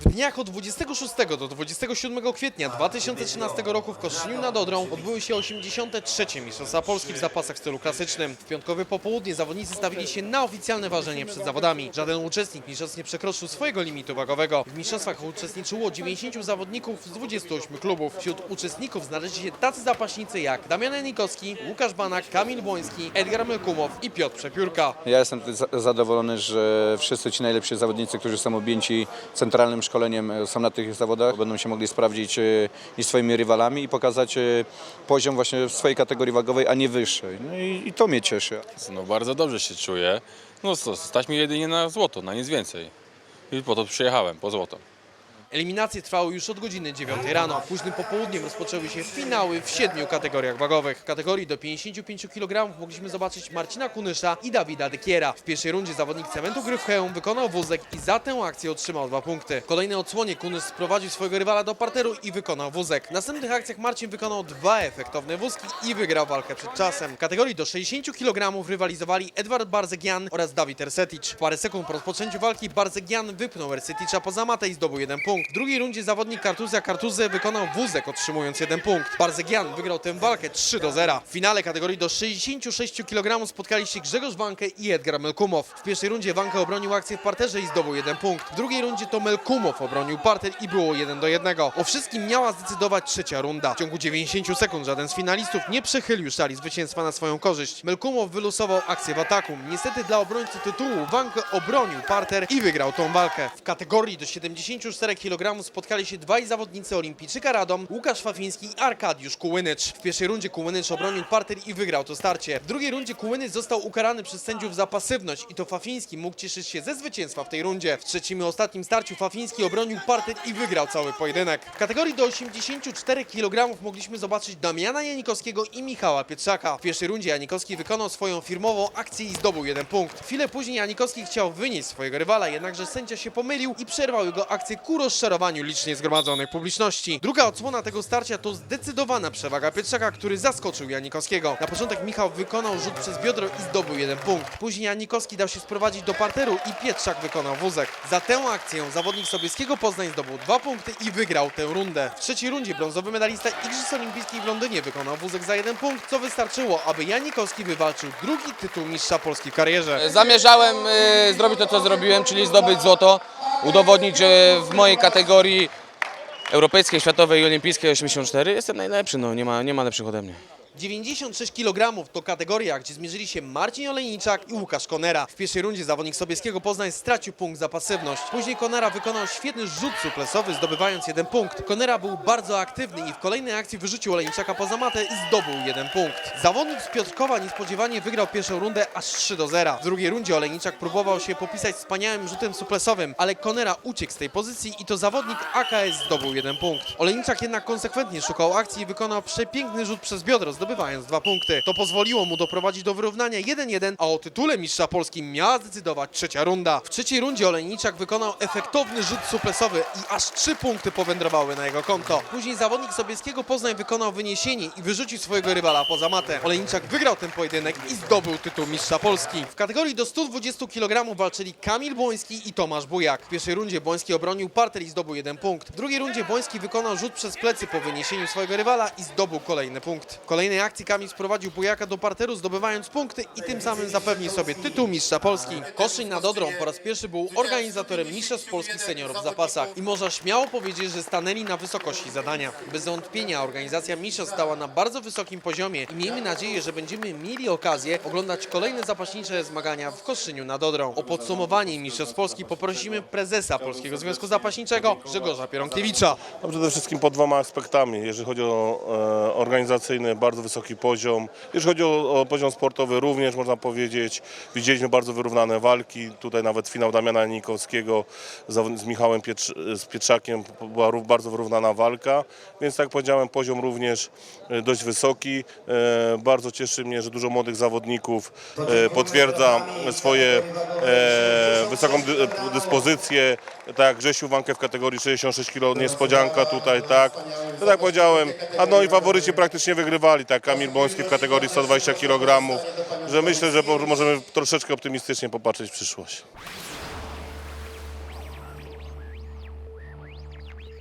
W dniach od 26 do 27 kwietnia 2013 roku w Kostrzyniu nad Odrą odbyły się 83. Mistrzostwa Polski w zapasach w stylu klasycznym. W piątkowe popołudnie zawodnicy stawili się na oficjalne ważenie przed zawodami. Żaden uczestnik mistrzostw nie przekroczył swojego limitu wagowego. W mistrzostwach uczestniczyło 90 zawodników z 28 klubów. Wśród uczestników znaleźli się tacy zapaśnicy jak Damian Janikowski, Łukasz Banak, Kamil Błoński, Edgar Melkumow i Piotr Przepiórka. Ja jestem za- zadowolony, że wszyscy ci najlepsi zawodnicy, którzy są objęci centralnym szkoleniem, e, są na tych zawodach. Będą się mogli sprawdzić e, i swoimi rywalami i pokazać e, poziom właśnie w swojej kategorii wagowej, a nie wyższej. No i, i to mnie cieszy. No bardzo dobrze się czuję. No co, stać mi jedynie na złoto, na nic więcej. I po to przyjechałem, po złoto. Eliminacje trwały już od godziny 9 rano. Późnym popołudniem rozpoczęły się finały w siedmiu kategoriach wagowych. W kategorii do 55 kg mogliśmy zobaczyć Marcina Kunysza i Dawida Dekiera. W pierwszej rundzie zawodnik Cementu Gryfcheum wykonał wózek i za tę akcję otrzymał dwa punkty. W kolejnej odsłonie Kunys sprowadził swojego rywala do parteru i wykonał wózek. W następnych akcjach Marcin wykonał dwa efektowne wózki i wygrał walkę przed czasem. W kategorii do 60 kg rywalizowali Edward Barzegian oraz Dawid Ersetic. Parę sekund po rozpoczęciu walki Barzegian wypnął Erseticza poza matę i zdobył jeden punkt. W drugiej rundzie zawodnik Kartuzja Kartuzy wykonał wózek otrzymując jeden punkt. Barzegian wygrał tę walkę 3 do 0. W finale kategorii do 66 kg spotkali się Grzegorz Wankę i Edgar Melkumow. W pierwszej rundzie Wankę obronił akcję w parterze i zdobył jeden punkt. W drugiej rundzie to Melkumow obronił parter i było 1 do 1. O wszystkim miała zdecydować trzecia runda. W ciągu 90 sekund żaden z finalistów nie przechylił szali zwycięstwa na swoją korzyść. Melkumow wylusował akcję w ataku. Niestety dla obrońcy tytułu Wankę obronił parter i wygrał tą walkę. W kategorii do 74 kg spotkali się dwaj zawodnicy olimpijczyka Radom, Łukasz Fafiński i Arkadiusz Kułynycz. W pierwszej rundzie Kułynycz obronił parter i wygrał to starcie. W drugiej rundzie Kułynycz został ukarany przez sędziów za pasywność i to Fafiński mógł cieszyć się ze zwycięstwa w tej rundzie. W trzecim i ostatnim starciu Fafiński obronił parter i wygrał cały pojedynek. W kategorii do 84 kg mogliśmy zobaczyć Damiana Janikowskiego i Michała Pietrzaka. W pierwszej rundzie Janikowski wykonał swoją firmową akcję i zdobył jeden punkt. Chwilę później Janikowski chciał wynieść swojego rywala, jednakże sędzia się pomylił i przerwał jego akcję ku rozczarowaniu licznie zgromadzonej publiczności. Druga odsłona tego starcia to zdecydowana przewaga Pietrzaka, który zaskoczył Janikowskiego. Na początek Michał wykonał rzut przez biodro i zdobył jeden punkt. Później Janikowski dał się sprowadzić do parteru i Pietrzak wykonał wózek. Za tę akcję zawodnik Sobieskiego Poznań zdobył dwa punkty i wygrał tę rundę. W trzeciej rundzie brązowy medalista Igrzysk Olimpijskich w Londynie wykonał wózek za jeden punkt, co wystarczyło, aby Janikowski wywalczył drugi tytuł mistrza Polski w karierze. Zamierzałem e, zrobić to, co zrobiłem, czyli zdobyć złoto, udowodnić, że w mojej kategorii europejskiej, światowej i olimpijskiej 84 jestem najlepszy, no nie ma, nie ma lepszych ode mnie. 96 kg to kategoria, gdzie zmierzyli się Marcin Olejniczak i Łukasz Konera. W pierwszej rundzie zawodnik Sobieskiego Poznań stracił punkt za pasywność. Później Konera wykonał świetny rzut suplesowy, zdobywając jeden punkt. Konera był bardzo aktywny i w kolejnej akcji wyrzucił Olejniczaka poza matę i zdobył jeden punkt. Zawodnik z Piotrkowa niespodziewanie wygrał pierwszą rundę aż 3 do 0. W drugiej rundzie Olejniczak próbował się popisać wspaniałym rzutem suplesowym, ale Konera uciekł z tej pozycji i to zawodnik AKS zdobył jeden punkt. Olejniczak jednak konsekwentnie szukał akcji i wykonał przepiękny rzut przez biodro, dwa punkty. To pozwoliło mu doprowadzić do wyrównania 1-1, a o tytule mistrza Polski miała zdecydować trzecia runda. W trzeciej rundzie Olejniczak wykonał efektowny rzut suplesowy i aż trzy punkty powędrowały na jego konto. Później zawodnik Sobieskiego Poznań wykonał wyniesienie i wyrzucił swojego rywala poza matę. Olejniczak wygrał ten pojedynek i zdobył tytuł mistrza Polski. W kategorii do 120 kg walczyli Kamil Błoński i Tomasz Bujak. W pierwszej rundzie Błoński obronił parter i zdobył jeden punkt. W drugiej rundzie Błoński wykonał rzut przez plecy po wyniesieniu swojego rywala i zdobył kolejny punkt. W kolejnej akcji Kamil sprowadził Bujaka do parteru, zdobywając punkty i tym samym zapewnił sobie tytuł mistrza Polski. Koszyn nad Odrą po raz pierwszy był organizatorem mistrzostw Polski seniorów w zapasach i można śmiało powiedzieć, że stanęli na wysokości zadania. Bez wątpienia organizacja mistrzostw stała na bardzo wysokim poziomie i miejmy nadzieję, że będziemy mieli okazję oglądać kolejne zapaśnicze zmagania w Koszyniu nad Odrą. O podsumowanie mistrzostw Polski poprosimy prezesa Polskiego Związku Zapaśniczego Grzegorza Pieronkiewicza. No przede wszystkim pod dwoma aspektami. Jeżeli chodzi o e, organizacyjny, bardzo wysoki poziom. Jeżeli chodzi o, o poziom sportowy, również można powiedzieć, widzieliśmy bardzo wyrównane walki. Tutaj nawet finał Damiana Nikowskiego z, z Michałem Pietrz, z Pietrzakiem była bardzo wyrównana walka. Więc tak jak powiedziałem, poziom również e, dość wysoki. E, bardzo cieszy mnie, że dużo młodych zawodników e, potwierdza swoje e, wysoką dy, dyspozycję. Tak Grzesiu Wankę w kategorii 66 kg, niespodzianka tutaj, tak. To tak powiedziałem, a no i faworyci praktycznie wygrywali, tak Kamil w kategorii 120 kg, że myślę, że możemy troszeczkę optymistycznie popatrzeć w przyszłość.